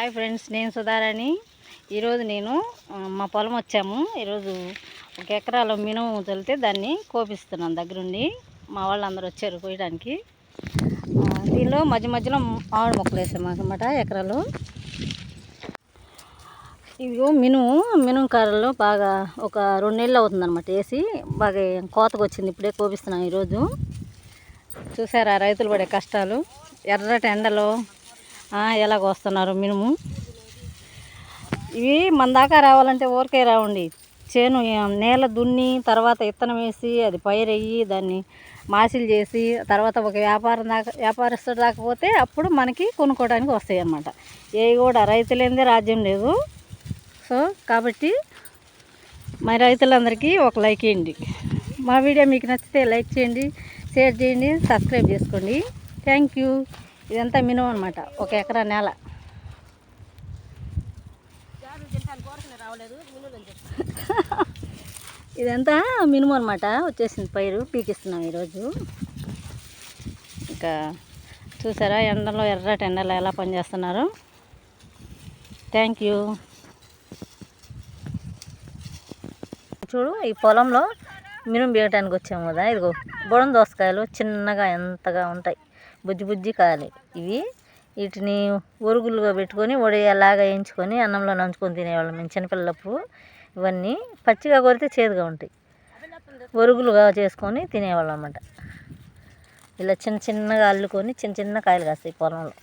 Hi friends నేను సుధారాణి. ఈరోజు నేను మా పొలం వచ్చాము. ఈరోజు ఒక ఎకరాలో మినుము చల్లితే దాన్ని కోపిస్తున్నాను దగ్గరుండి. మా వాళ్ళందరూ వచ్చారు కోయడానికి. దీనిలో మధ్య మధ్యలో మామిడి మొక్కలు వేసామన్నమాట ఎకరాలు. ఇదిగో మినుము మినుము కారల్లో బాగా ఒక రెండు నెలలు అవుతుందన్నమాట వేసి బాగా కోతకు వచ్చింది ఇప్పుడే కోపిస్తున్నాను ఈరోజు. చూసారా రైతులు పడే కష్టాలు. ఎర్రటి ఎండలో ఎలాగ వస్తున్నారు మినుము? ఇవి మన దాకా రావాలంటే ఊరికే రావండి. చేను నేల దున్ని తర్వాత ఇత్తనం వేసి అది పైరయ్యి దాన్ని మాసిలు చేసి తర్వాత ఒక వ్యాపారం దాకా వ్యాపారస్తుడు రాకపోతే అప్పుడు మనకి కొనుక్కోవడానికి వస్తాయి అన్నమాట ఏ కూడా రైతులేందే రాజ్యం లేదు. సో కాబట్టి మా రైతులందరికీ ఒక లైక్ ఇవ్వండి. మా వీడియో మీకు నచ్చితే లైక్ చేయండి షేర్ చేయండి సబ్స్క్రైబ్ చేసుకోండి. Thank you. ఇదంతా మినిమం అనమాట ఒక ఎకరా నేల. ఇదంతా మినిమం అనమాట వచ్చేసింది పైరు పీకిస్తున్నాం ఈరోజు. ఇంకా చూసారా ఎండలో ఎర్రటి ఎండలో ఎలా పనిచేస్తున్నారు? థ్యాంక్ యూ చూడు ఈ పొలంలో మినుము బీగటానికి వచ్చాము కదా ఇదిగో బుడం దోసకాయలు చిన్నగా ఎంతగా ఉంటాయి. బుజ్జి బుజ్జి కాయాలి ఇవి వీటిని ఒరుగులుగా పెట్టుకొని వడియాలాగా వేయించుకొని అన్నంలో నంచుకొని తినేవాళ్ళం మేము చిన్నపిల్లలప్పుడు. ఇవన్నీ పచ్చిగా కొరితే చేదుగా ఉంటాయి. ఒరుగులుగా చేసుకొని తినేవాళ్ళం అన్నమాట. ఇలా చిన్న చిన్నగా అల్లుకొని చిన్న చిన్న కాయలు కాస్తాయి పొలంలో.